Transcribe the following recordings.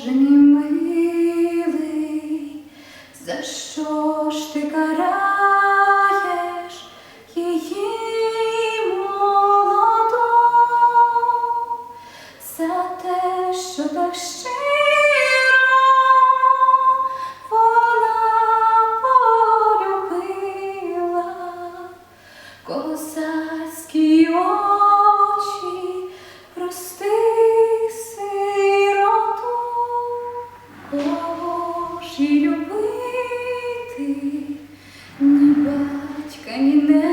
Боже мій милий, за що ж ти караєш її молодо, за те, що так ще. hang in.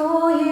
show you.